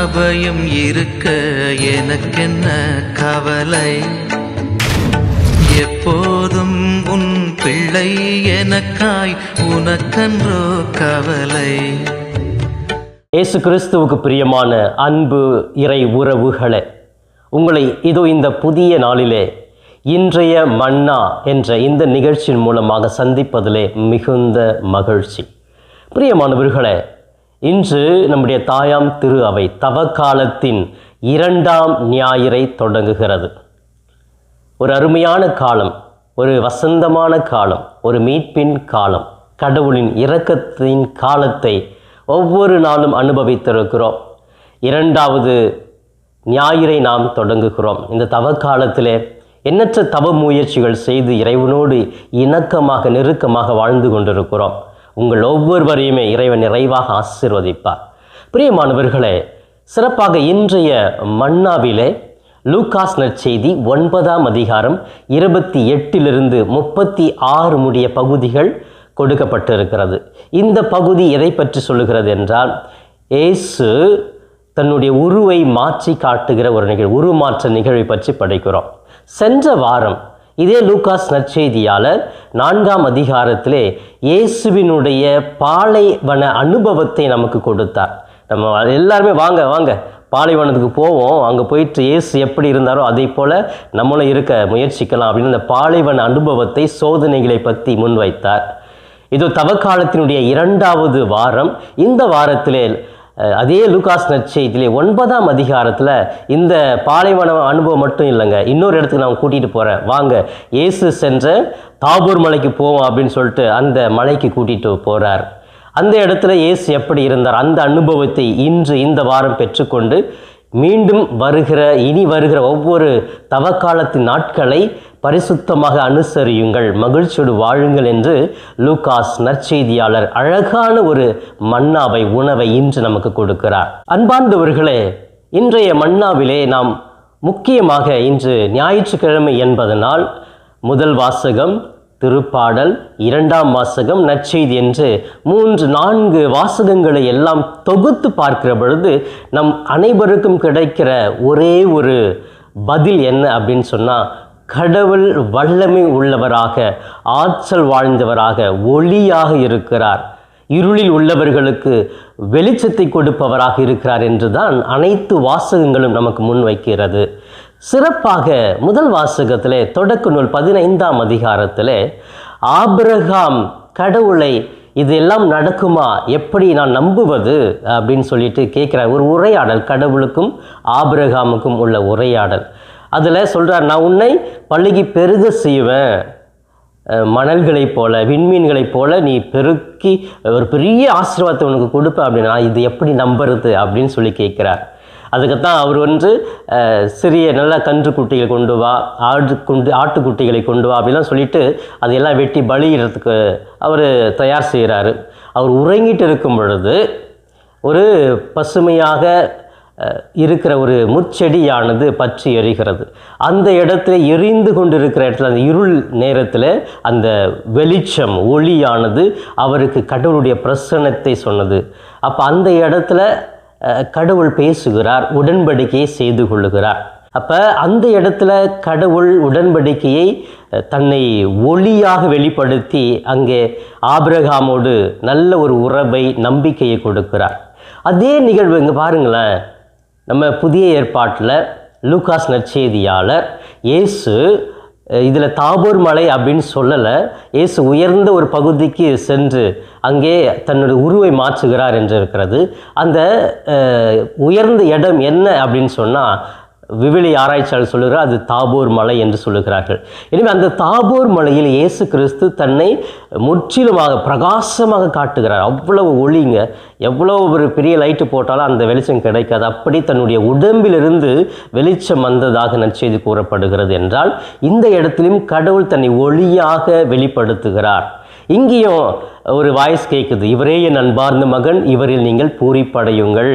அபயம் இருக்க எனக்கென்ன கவலை? எப்போதும் உன் பிள்ளை எனக்காய் உனக்கன்றோ கவலை. இயேசு கிறிஸ்துவுக்கு பிரியமான அன்பு இறை உறவுகளே உங்களை இதோ இந்த புதிய நாளிலே இன்றைய மன்னா என்ற இந்த நிகழ்ச்சியின் மூலமாக சந்திப்பதிலே மிகுந்த மகிழ்ச்சி. பிரியமானவர்களே இன்று நம்முடைய தாயாம் திரு அவை தவக்காலத்தின் இரண்டாம் ஞாயிறை தொடங்குகிறது. ஒரு அருமையான காலம் ஒரு வசந்தமான காலம் ஒரு மீட்பின் காலம் கடவுளின் இரக்கத்தின் காலத்தை ஒவ்வொரு நாளும் அனுபவித்திருக்கிறோம். இரண்டாவது ஞாயிறை நாம் தொடங்குகிறோம். இந்த தவக்காலத்திலே எண்ணற்ற தவ முயற்சிகள் செய்து இறைவனோடு இணக்கமாக நெருக்கமாக வாழ்ந்து கொண்டிருக்கிறோம். உங்கள் ஒவ்வொருவரையுமே இறைவன் நிறைவாக ஆசீர்வதிப்பார். பிரியமானவர்களே சிறப்பாக இன்றைய மன்னாவிலே லூகாஸ் நற்செய்தி ஒன்பதாம் அதிகாரம் இருபத்தி எட்டிலிருந்து முப்பத்தி ஆறு முடிய பகுதிகள் கொடுக்கப்பட்டிருக்கிறது. இந்த பகுதி எதை பற்றி சொல்லுகிறது என்றால் ஏசு தன்னுடைய உருவை மாற்றி காட்டுகிற ஒரு நிகழ்வு உருமாற்ற நிகழ்வை பற்றி படிக்கிறோம். சென்ற வாரம் இதே லூகாஸ் நற்செய்தியாளர் நான்காம் அதிகாரத்திலே இயேசுவினுடைய பாலைவன அனுபவத்தை நமக்கு கொடுத்தார். நம்ம எல்லாருமே வாங்க வாங்க. பாலைவனத்துக்கு போவோம். அங்கே போயிட்டு இயேசு எப்படி இருந்தாரோ அதே போல் நம்மளும் இருக்க முயற்சிக்கலாம் அப்படின்னு அந்த பாலைவன அனுபவத்தை சோதனைகளை பற்றி முன்வைத்தார். இது தவக்காலத்தினுடைய இரண்டாவது வாரம் இந்த வாரத்திலே அதே லூகாஸ் நற்செய்தியிலே ஒன்பதாம் அதிகாரத்தில் இந்த பாலைவன அனுபவம் மட்டும் இல்லைங்க. இன்னொரு இடத்துக்கு நான் கூட்டிகிட்டு போகிறேன் வாங்க இயேசு சென்ற தாபூர் மலைக்கு போவோம் அப்படின்னு சொல்லிட்டு அந்த மலைக்கு கூட்டிகிட்டு போகிறார் அந்த இடத்துல இயேசு எப்படி இருந்தார்? அந்த அனுபவத்தை இன்று இந்த வாரம் பெற்றுக்கொண்டு மீண்டும் வருகிற இனி வருகிற ஒவ்வொரு தவக்காலத்தின் நாட்களை பரிசுத்தமாக அனுசரியுங்கள். மகிழ்ச்சியோடு வாழுங்கள் என்று லூகாஸ் நற்செய்தியாளர் அழகான ஒரு மன்னாவை உணவை இன்று நமக்கு கொடுக்கிறார். அன்பார்ந்தவர்களே இன்றைய மன்னாவிலே நாம் முக்கியமாக இன்று ஞாயிற்றுக்கிழமை என்பதனால் முதல் வாசகம் திருப்பாடல் இரண்டாம் வாசகம் நற்செய்தி என்று மூன்று நான்கு வாசகங்களை எல்லாம் தொகுத்து பார்க்கிற பொழுது நம் அனைவருக்கும் கிடைக்கிற ஒரே ஒரு பதில் என்ன அப்படின்னு சொன்னால் கடவுள் வல்லமை உள்ளவராக ஆற்றல் வாழ்ந்தவராக ஒளியாக இருக்கிறார். இருளில் உள்ளவர்களுக்கு வெளிச்சத்தை கொடுப்பவராக இருக்கிறார் என்றுதான் அனைத்து வாசகங்களும் நமக்கு முன்வைக்கிறது சிறப்பாக முதல் வாசகத்திலே தொடக்க நூல் பதினைந்தாம் அதிகாரத்திலே ஆபிரகாம் கடவுளை இதெல்லாம் நடக்குமா? எப்படி நான் நம்புவது? அப்படின்னு சொல்லிட்டு கேட்குறார் ஒரு உரையாடல் கடவுளுக்கும் ஆபிரகாமுக்கும் உள்ள உரையாடல். அதில் சொல்கிறார் நான் உன்னை பள்ளிக்கு பெருக செய்வேன். மணல்களைப் போல விண்மீன்களைப் போல நீ பெருக்கி ஒரு பெரிய ஆசீர்வாதத்தை உனக்கு கொடுப்பேன் அப்படின்னா. இது எப்படி நம்புறது? அப்படின்னு சொல்லி கேட்குறார். அதுக்குத்தான் அவர் வந்து சிறிய நல்ல கன்று குட்டிகளை கொண்டு வா ஆடு குண்டு ஆட்டுக்குட்டிகளை கொண்டு வா அப்படிலாம் சொல்லிட்டு அதையெல்லாம் வெட்டி பலியிடறதுக்கு அவர் தயார் செய்கிறாரு. அவர் உறங்கிட்டு இருக்கும் பொழுது ஒரு பசுமையாக இருக்கிற ஒரு முச்செடியானது பற்றி எரிகிறது. அந்த இடத்துல எரிந்து கொண்டிருக்கிற இடத்துல அந்த இருள் நேரத்தில் அந்த வெளிச்சம் ஒளியானது அவருக்கு கடவுளுடைய பிரசன்னத்தை சொன்னது. அப்போ அந்த இடத்துல கடவுள் பேசுகிறார் உடன்படிக்கையை செய்து கொள்ளுகிறார். அப்போ அந்த இடத்துல கடவுள் உடன்படிக்கையை தன்னை ஒளியாக வெளிப்படுத்தி அங்கே ஆபிரகாமோடு நல்ல ஒரு உறவை நம்பிக்கையை கொடுக்கிறார். அதே நிகழ்வு இங்கே பாருங்களேன். நம்ம புதிய ஏற்பாட்டில் லூகாஸ் நற்செய்தியாளர் இயேசு இதில் தாபூர் மலை அப்படின்னு சொல்லலை. இயேசு உயர்ந்த ஒரு பகுதிக்கு சென்று அங்கே தன்னுடைய உருவை மாற்றுகிறார் என்று இருக்கிறது. அந்த அஹ், உயர்ந்த இடம் என்ன அப்படின்னு சொன்னால் விவிலி ஆராய்ச்சியாளர் சொல்லுகிறார் அது தாபோர் மலை என்று சொல்லுகிறார்கள். எனவே அந்த தாபோர் மலையில் இயேசு கிறிஸ்து தன்னை முற்றிலுமாக பிரகாசமாக காட்டுகிறார். அவ்வளவு ஒளிங்க எவ்வளோ ஒரு பெரிய லைட்டு போட்டாலும் அந்த வெளிச்சம் கிடைக்காது. அப்படி தன்னுடைய உடம்பிலிருந்து வெளிச்சம் வந்ததாக நற்செய்தி கூறப்படுகிறது என்றால் இந்த இடத்திலும் கடவுள் தன்னை ஒளியாக வெளிப்படுத்துகிறார். இங்கேயும் ஒரு வாய்ஸ் கேட்குது இவரே என் அன்பார்ந்த மகன் இவரில் நீங்கள் பூரிப்படையுங்கள்.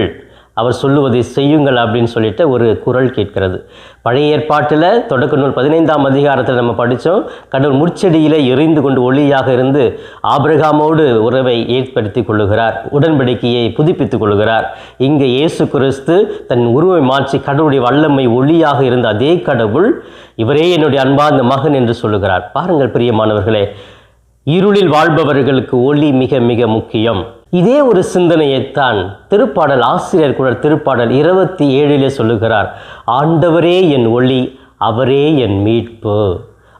அவர் சொல்லுவதை செய்யுங்கள் அப்படின்னு சொல்லிட்டு ஒரு குரல் கேட்கிறது. பழைய ஏற்பாட்டில் தொடக்க நூல் பதினைந்தாம் அதிகாரத்தில் நம்ம படித்தோம் கடவுள் முற்செடியிலே எரிந்து கொண்டு ஒளியாக இருந்து ஆபிரகாமோடு உறவை ஏற்படுத்தி கொள்ளுகிறார். உடன்படிக்கையை புதுப்பித்துக் கொள்கிறார் இங்கே இயேசு கிறிஸ்து தன் உருவை மாற்றி கடவுளுடைய வல்லமை ஒளியாக இருந்த அதே கடவுள் இவரே என்னுடைய அன்பார்ந்த மகன் என்று சொல்லுகிறார். பாருங்கள் பிரியமானவர்களே இருளில் வாழ்பவர்களுக்கு ஒளி மிக மிக முக்கியம். இதே ஒரு சிந்தனையைத்தான் திருப்பாடல் ஆசிரியர் கூட திருப்பாடல் இருபத்தி ஏழிலே சொல்லுகிறார். ஆண்டவரே என் ஒளி அவரே என் மீட்பு.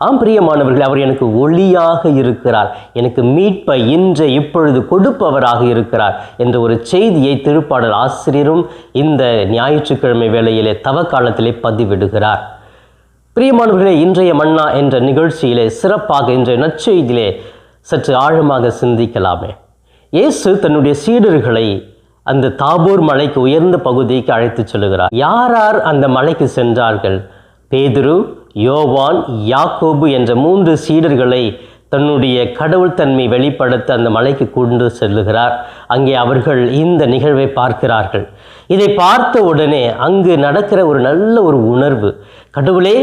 ஆம் பிரியமானவர்கள் அவர் எனக்கு ஒளியாக இருக்கிறார். எனக்கு மீட்பை இன்று இப்பொழுது கொடுப்பவராக இருக்கிறார் என்ற ஒரு செய்தியை திருப்பாடல் ஆசிரியரும் இந்த ஞாயிற்றுக்கிழமை வேளையிலே தவக்காலத்திலே பதிவிடுகிறார். பிரியமானவர்களே இன்றைய மன்னா என்ற நிகழ்ச்சியிலே சிறப்பாக இன்றைய நற்செய்தியிலே சற்று ஆழமாக சிந்திக்கலாமே. இயேசு தன்னுடைய சீடர்களை அந்த தாபூர் மலைக்கு உயர்ந்த பகுதிக்கு அழைத்துச் செல்கிறார் யார் யார் அந்த மலைக்கு சென்றார்கள்? பேதுரு யோவான் யாக்கோபு என்ற மூன்று சீடர்களை தன்னுடைய கடவுள் தன்மை வெளிப்படுத்த அந்த மலைக்கு கொண்டு செல்லுகிறார். அங்கே அவர்கள் இந்த நிகழ்வை பார்க்கிறார்கள். இதை பார்த்த உடனே அங்கு நடக்கிற ஒரு நல்ல ஒரு உணர்வு. கடவுளே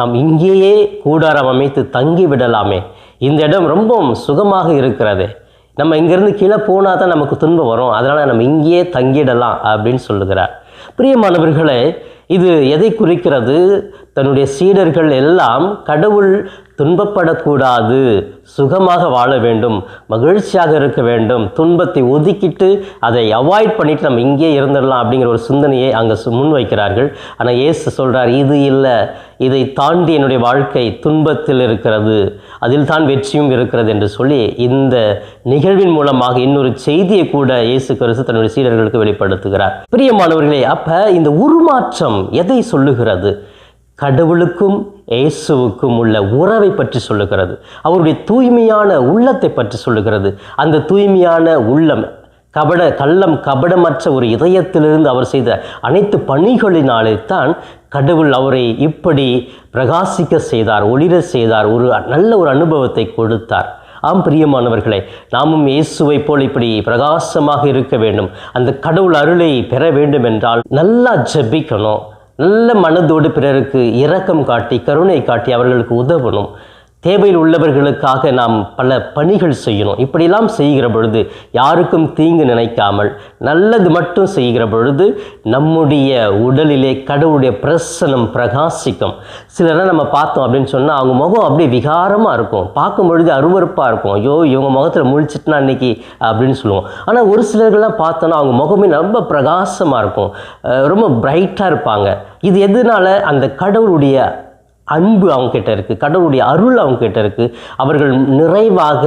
நாம் இங்கேயே கூடாரம் அமைத்து தங்கி விடலாமே இந்த இடம் ரொம்பவும் சுகமாக இருக்கிறதே. நம்ம இங்கேருந்து கீழே போனால் தான் நமக்கு துன்பம் வரும். அதனால் நம்ம இங்கேயே தங்கிடலாம் அப்படின்னு சொல்லுகிறார். பிரியமானவர்களே இது எதை குறிக்கிறது? தன்னுடைய சீடர்கள் எல்லாம் கடவுள் துன்பப்படக்கூடாது. சுகமாக வாழ வேண்டும். மகிழ்ச்சியாக இருக்க வேண்டும். துன்பத்தை ஒதுக்கிட்டு அதை அவாய்ட் பண்ணிட்டு நம்ம இங்கே இருந்துடலாம் அப்படிங்கிற ஒரு சிந்தனையை அங்கே சு- முன்வைக்கிறார்கள் ஆனால் இயேசு சொல்கிறார் இது இல்லை. இதை தாண்டி என்னுடைய வாழ்க்கை துன்பத்தில் இருக்கிறது. அதில்தான் வெற்றியும் இருக்கிறது என்று சொல்லி இந்த நிகழ்வின் மூலமாக இன்னொரு செய்தியை கூட இயேசு கிறிஸ்து தன்னுடைய சீடர்களுக்கு வெளிப்படுத்துகிறார். பிரியமானவர்களே அப்ப இந்த உருமாற்றம் எதை சொல்லுகிறது? கடவுளுக்கும் இயேசுவுக்கும் உள்ள உறவை பற்றி சொல்லுகிறது. அவருடைய தூய்மையான உள்ளத்தை பற்றி சொல்லுகிறது. அந்த தூய்மையான உள்ளம் கபட கள்ளம் கபடமற்ற ஒரு இதயத்திலிருந்து அவர் செய்த அனைத்து பணிகளினாலே தான் கடவுள் அவரை இப்படி பிரகாசிக்க செய்தார் ஒளிர செய்தார் ஒரு நல்ல ஒரு அனுபவத்தை கொடுத்தார். ஆம் பிரியமானவர்களே நாமும் இயேசுவை போல் இப்படி பிரகாசமாக இருக்க வேண்டும். அந்த கடவுள் அருளை பெற வேண்டும் என்றால் நல்லா ஜெபிக்கணும். நல்ல மனதோடு பிறருக்கு இரக்கம் காட்டி கருணை காட்டி அவர்களுக்கு உதவணும். தேவையில் உள்ளவர்களுக்காக நாம் பல பணிகள் செய்யணும். இப்படியெல்லாம் செய்கிற பொழுது யாருக்கும் தீங்கு நினைக்காமல் நல்லது மட்டும் செய்கிற பொழுது நம்முடைய உடலிலே கடவுளுடைய பிரசனம் பிரகாசிக்கும். சிலரை நம்ம பார்த்தோம் அப்படின்னு சொன்னால் அவங்க முகம் அப்படியே விகாரமாக இருக்கும். பார்க்கும் பொழுது அருவருப்பாக இருக்கும். ஐயோ இவங்க முகத்தில் முழிச்சிட்டுனா இன்னைக்கு அப்படின்னு சொல்லுவோம். ஆனால் ஒரு சிலர்கள்லாம் பார்த்தோன்னா அவங்க முகமே ரொம்ப பிரகாசமாக இருக்கும். ரொம்ப பிரைட்டாக இருப்பாங்க. இது எதனால? அந்த கடவுளுடைய அன்பு அவங்கக்கிட்ட இருக்குது கடவுளுடைய அருள் அவங்கக்கிட்ட இருக்குது அவர்கள் நிறைவாக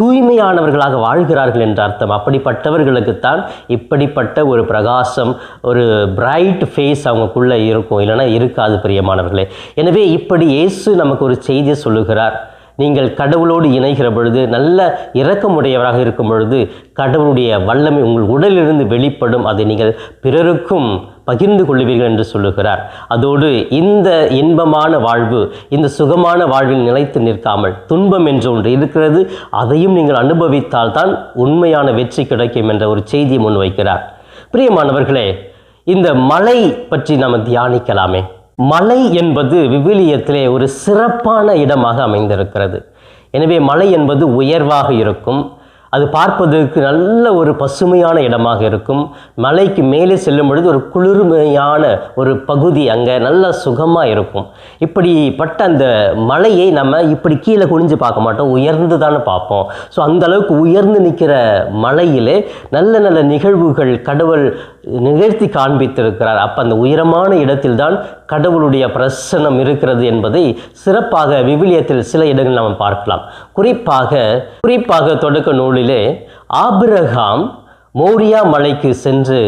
தூய்மையானவர்களாக வாழ்கிறார்கள் என்ற அர்த்தம். அப்படிப்பட்டவர்களுக்குத்தான் இப்படிப்பட்ட ஒரு பிரகாசம் ஒரு பிரைட் ஃபேஸ் அவங்களுக்குள்ளே இருக்கும். இல்லைனா இருக்காது பிரியமானவர்களே. எனவே இப்படி இயேசு நமக்கு ஒரு செய்தியை சொல்லுகிறார். நீங்கள் கடவுளோடு இணைகிற பொழுது நல்ல இரக்கமுடையவராக இருக்கும் பொழுது கடவுளுடைய வல்லமை உங்கள் உடலிலிருந்து வெளிப்படும். அதை நீங்கள் பிறருக்கும் பகிர்ந்து கொள்வீர்கள் என்று சொல்லுகிறார். அதோடு இந்த இன்பமான வாழ்வு இந்த சுகமான வாழ்வில் நிலைத்து நிற்காமல் துன்பம் என்று ஒன்று இருக்கிறது அதையும் நீங்கள் அனுபவித்தால் தான் உண்மையான வெற்றி கிடைக்கும் என்ற ஒரு செய்தியை முன்வைக்கிறார் பிரியமானவர்களே இந்த மலை பற்றி நாம் தியானிக்கலாமே. மலை என்பது விவிலியத்திலே ஒரு சிறப்பான இடமாக அமைந்திருக்கிறது. எனவே மலை என்பது உயர்வாக இருக்கும் அது பார்ப்பதற்கு நல்ல ஒரு பசுமையான இடமாக இருக்கும். மலைக்கு மேலே செல்லும் பொழுது ஒரு குளிர்மையான ஒரு பகுதி அங்கே நல்ல சுகமாக இருக்கும். இப்படிப்பட்ட அந்த மலையை நம்ம இப்படி கீழே குனிஞ்சு பார்க்க மாட்டோம். உயர்ந்து தானே பார்ப்போம். ஸோ அந்த அளவுக்கு உயர்ந்து நிற்கிற மலையிலே நல்ல நல்ல நிகழ்வுகள் கடவுள் நிகழ்த்தி காண்பித்திருக்கிறார். அப்போ அந்த உயரமான இடத்தில்தான் கடவுளுடைய பிரசன்னம் இருக்கிறது என்பதை சிறப்பாக விவிலியத்தில் சில இடங்கள் நாம் பார்க்கலாம். குறிப்பாக குறிப்பாக தொடக்க நூலிலே ஆபிரகாம் மோரியா மலைக்கு சென்று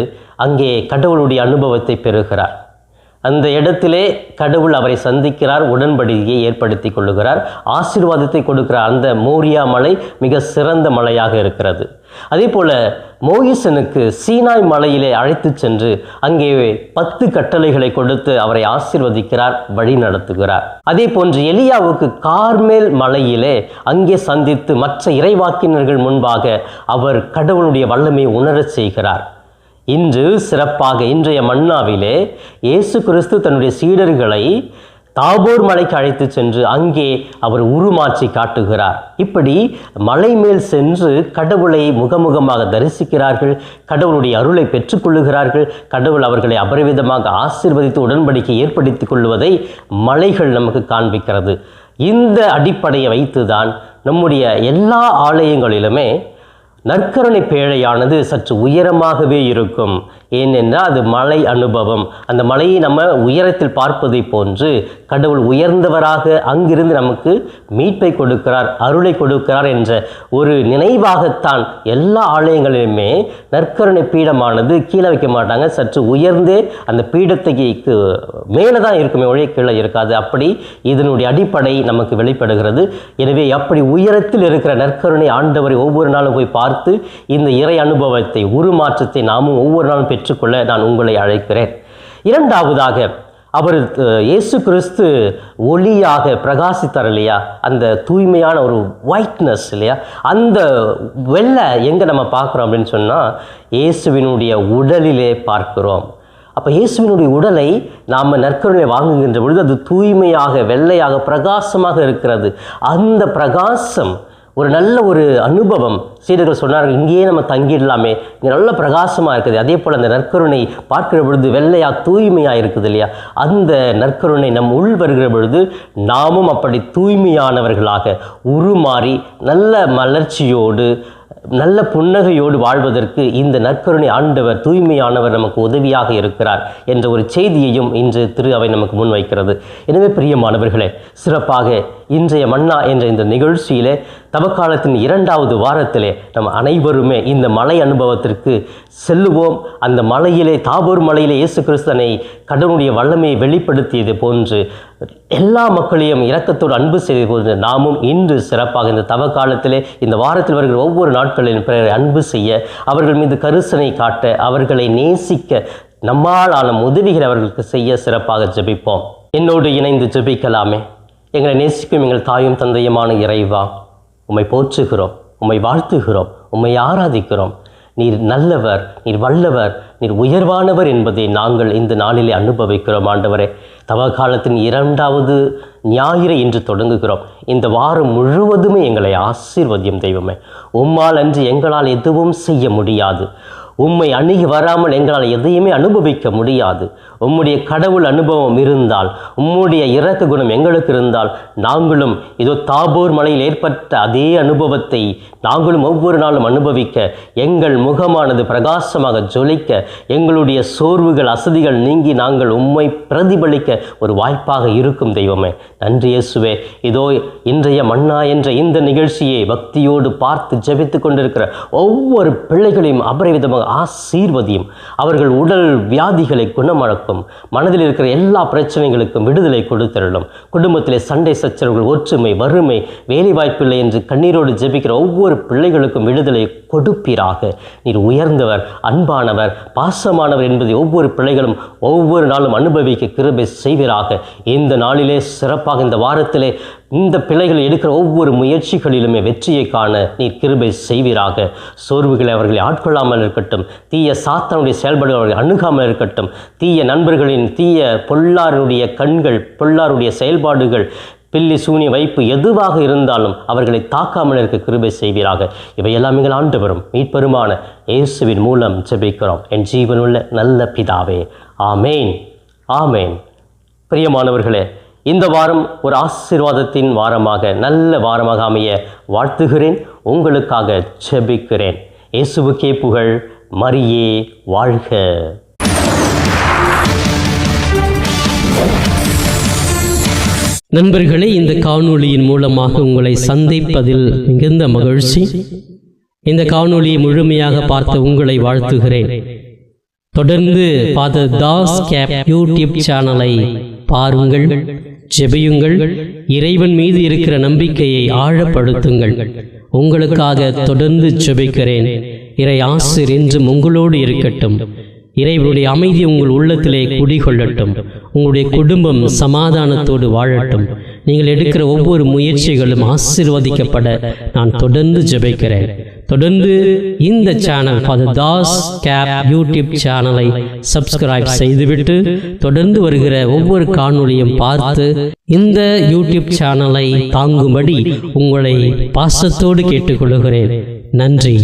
அங்கே கடவுளுடைய அனுபவத்தை பெறுகிறார். அந்த இடத்திலே கடவுள் அவரை சந்திக்கிறார் உடன்படிக்கையை ஏற்படுத்தி கொள்ளுகிறார். ஆசீர்வாதத்தை கொடுக்கிறார் அந்த மோரியா மலை மிக சிறந்த மலையாக இருக்கிறது. அதே போல மோகிசனுக்கு சீனாய் மலையிலே அழைத்து சென்று அங்கே பத்து கட்டளைகளை கொடுத்து அவரை ஆசிர்வதிக்கிறார் வழி நடத்துகிறார். அதே போன்று எலியாவுக்கு கார்மேல் மலையிலே அங்கே சந்தித்து மற்ற இறைவாக்கினர்கள் முன்பாக அவர் கடவுளுடைய வல்லமையை உணரச் செய்கிறார். இன்று சிறப்பாக இன்றைய மன்னாவிலே இயேசு கிறிஸ்து தன்னுடைய சீடர்களை தாபோர் மலைக்கு அழைத்து சென்று அங்கே அவர் உருமாற்றி காட்டுகிறார். இப்படி மலை மேல் சென்று கடவுளை முகமுகமாக தரிசிக்கிறார்கள் கடவுளுடைய அருளை பெற்றுக்கொள்ளுகிறார்கள் கடவுள் அவர்களை அபரிவிதமாக ஆசீர்வதித்து உடன்படிக்கை ஏற்படுத்திக் கொள்வதை மலைகள் நமக்கு காண்பிக்கிறது. இந்த அடிப்படையை வைத்துதான் நம்முடைய எல்லா ஆலயங்களிலுமே நற்கருணை பேழையானது சற்று உயரமாகவே இருக்கும். ஏனென்றால் அது மலை அனுபவம். அந்த மலையை நம்ம உயரத்தில் பார்ப்பதை போன்று கடவுள் உயர்ந்தவராக அங்கிருந்து நமக்கு மீட்பை கொடுக்கிறார் அருளை கொடுக்கிறார் என்ற ஒரு நினைவாகத்தான் எல்லா ஆலயங்களிலுமே நற்கருணை பீடமானது கீழே வைக்க மாட்டாங்க. சற்று உயர்ந்தே அந்த பீடத்தைக்கு மேலே தான் இருக்குமே ஒழிய கீழே இருக்காது. அப்படி இதனுடைய அடிப்படை நமக்கு வெளிப்படுகிறது. எனவே அப்படி உயரத்தில் இருக்கிற நற்கருணை ஆண்டவரை ஒவ்வொரு நாளும் போய் பார்த்து இந்த இறை அனுபவத்தை உருமாற்றத்தை நாமும் ஒவ்வொரு நாளும் பெற்றுக்கொள்ள நான் உங்களை அழைக்கிறேன். இரண்டாவதாக அவர் இயேசு கிறிஸ்து ஒளியாக பிரகாசித்தார் இல்லையா அந்த தூய்மையான ஒரு ஒயிட்னஸ் இல்லையா? அந்த வெள்ளை எங்கே நம்ம பார்க்குறோம் அப்படின்னு சொன்னால் இயேசுவினுடைய உடலிலே பார்க்கிறோம். அப்போ இயேசுவினுடைய உடலை நாம் நற்கருணை வாங்குகின்ற பொழுது அது தூய்மையாக வெள்ளையாக பிரகாசமாக இருக்கிறது. அந்த பிரகாசம் ஒரு நல்ல ஒரு அனுபவம். சீடர்கள் சொன்னார்கள் இங்கேயே நம்ம தங்கிடலாமே. இங்கே நல்ல பிரகாசமாக இருக்குது. அதே போல் அந்த நற்கருணை பார்க்கிற பொழுது வெள்ளையாக தூய்மையாக இருக்குது இல்லையா? அந்த நற்கருணை நம் உள் வருகிற பொழுது நாமும் அப்படி தூய்மையானவர்களாக உருமாறி நல்ல மலர்ச்சியோடு நல்ல புன்னகையோடு வாழ்வதற்கு இந்த நற்கருணை ஆண்டவர் தூய்மையானவர் நமக்கு உதவியாக இருக்கிறார் என்ற ஒரு செய்தியையும் இன்று திரு அவை நமக்கு முன்வைக்கிறது. எனவே பிரியமானவர்களே சிறப்பாக இன்றைய மன்னா என்ற இந்த நிகழ்ச்சியிலே தவக்காலத்தின் இரண்டாவது வாரத்திலே நம் அனைவருமே இந்த மலை அனுபவத்திற்கு செல்லுவோம். அந்த மலையிலே தாபூர் மலையிலே இயேசு கிறிஸ்தனை கடவுளுடைய வல்லமையை வெளிப்படுத்தியது போன்று எல்லா மக்களையும் இரக்கத்தோடு அன்பு செய்து போது நாமும் இன்று சிறப்பாக இந்த தவ காலத்திலே இந்த வாரத்தில் வருகிற ஒவ்வொரு நாட்களிலும் பிறரை அன்பு செய்ய அவர்கள் மீது கருசனை காட்ட அவர்களை நேசிக்க நம்மால் ஆன உதவிகளை அவர்களுக்கு செய்ய சிறப்பாக ஜபிப்போம். என்னோடு இணைந்து ஜெபிக்கலாமே. எங்களை நேசிக்கும் எங்கள் தாயும் தந்தையுமான இறைவா. உம்மை போற்றுகிறோம் உம்மை வாழ்த்துகிறோம் உம்மை ஆராதிக்கிறோம். நீர் நல்லவர் நீர் வல்லவர் நீர் உயர்வானவர் என்பதை நாங்கள் இந்த நாளிலே அனுபவிக்கிறோம் ஆண்டவரே. தவ காலத்தின் இரண்டாவது ஞாயிறை இன்று தொடங்குகிறோம். இந்த வாரம் முழுவதுமே எங்களை ஆசீர்வதியும் தெய்வமே. உம்மால் அன்று எங்களால் எதுவும் செய்ய முடியாது. உம்மை அணுகி வராமல் எங்களால் எதையுமே அனுபவிக்க முடியாது. உம்முடைய கடவுள் அனுபவம் இருந்தால் உம்முடைய இறக்க குணம் எங்களுக்கு இருந்தால் நாங்களும் இதோ தாபூர் மலையில் ஏற்பட்ட அதே அனுபவத்தை நாங்களும் ஒவ்வொரு நாளும் அனுபவிக்க எங்கள் முகமானது பிரகாசமாக ஜொலிக்க எங்களுடைய சோர்வுகள் அசதிகள் நீங்கி நாங்கள் உம்மை பிரதிபலிக்க ஒரு வாய்ப்பாக இருக்கும் தெய்வமே. நன்றி இயேசுவே. இதோ இன்றைய மன்னா என்ற இந்த நிகழ்ச்சியை பக்தியோடு பார்த்து ஜெபித்து கொண்டிருக்கிற ஒவ்வொரு பிள்ளைகளையும் அபரிவிதமாக ஆசீர்வதியும். அவர்கள் உடல் வியாதிகளை குணமடக்கும் மனதில் இருக்கிற எல்லா பிரச்சனைகளுக்கும் விடுதலை கொடுத்திரலும் குடும்பத்திலே சண்டை சச்சரவுகள் ஒற்றுமை வறுமை வேலைவாய்ப்பில்லை என்று கண்ணீரோடு ஜெபிக்கிற ஒவ்வொரு பிள்ளைகளுக்கும் விடுதலை கொடுப்பீராக. நீர் உயர்ந்தவர் அன்பானவர் பாசமானவர் என்பதை ஒவ்வொரு பிள்ளைகளும் ஒவ்வொரு நாளும் அனுபவிக்க கிருபை செய்வீராக. இந்த நாளிலே சிறப்பாக இந்த வாரத்திலே இந்த பிள்ளைகள் எடுக்கிற ஒவ்வொரு முயற்சிகளிலுமே வெற்றியை காண நீர் கிருபை செய்வீராக. சோர்வுகளை அவர்களை ஆட்கொள்ளாமல் இருக்கட்டும். தீய சாத்தனுடைய செயல்பாடுகள் அவர்களை அணுகாமல் இருக்கட்டும். தீய நண்பர்களின் தீய பொல்லாருடைய கண்கள் பொல்லாருடைய செயல்பாடுகள் பில்லி சூனிய வைப்பு எதுவாக இருந்தாலும் அவர்களை தாக்காமல் இருக்க கிருபை செய்வீராக. இவையெல்லாம் எங்கள் ஆண்டவரும் மீட்பெருமான இயேசுவின் மூலம் ஜெபிக்கிறோம். என் ஜீவனுள்ள நல்ல பிதாவே. ஆமேன். ஆமேன். பிரியமானவர்களே இந்த வாரம் ஒரு ஆசிர்வாதத்தின் வாரமாக நல்ல வாரமாக அமைய வாழ்த்துகிறேன் உங்களுக்காக செபிக்கிறேன் இயேசுவுக்கே புகழ் மரியே வாழ்க. நண்பர்களே இந்த காணொளியின் மூலமாக உங்களை சந்திப்பதில் மிகுந்த மகிழ்ச்சி. இந்த காணொளியை முழுமையாக பார்த்த உங்களை வாழ்த்துகிறேன். தொடர்ந்து ஃபாதர் தாஸ் கேப் யூடியூப் சேனலை பாருங்கள். ஜெபியுங்கள். இறைவன் மீது இருக்கிற நம்பிக்கையை ஆழப்படுத்துங்கள். உங்களுக்காக தொடர்ந்து ஜெபிக்கிறேன். இறை ஆசிர் என்றும் உங்களோடு இருக்கட்டும். இறைவனுடைய அமைதி உங்கள் உள்ளத்திலே குடிகொள்ளட்டும். உங்களுடைய குடும்பம் சமாதானத்தோடு வாழட்டும். நீங்கள் எடுக்கிற ஒவ்வொரு முயற்சிகளும் ஆசீர்வதிக்கப்பட நான் தொடர்ந்து ஜெபிக்கிறேன். தொடர்ந்து இந்த சேனல் ஃபாதர் தாஸ் கேப் யூடியூப் சேனலை சப்ஸ்கிரைப் செய்துவிட்டு தொடர்ந்து வருகிற ஒவ்வொரு காணொளியும் பார்த்து இந்த யூடியூப் சேனலை தாங்கும்படி உங்களை பாசத்தோடு கேட்டுக்கொள்கிறேன். நன்றி.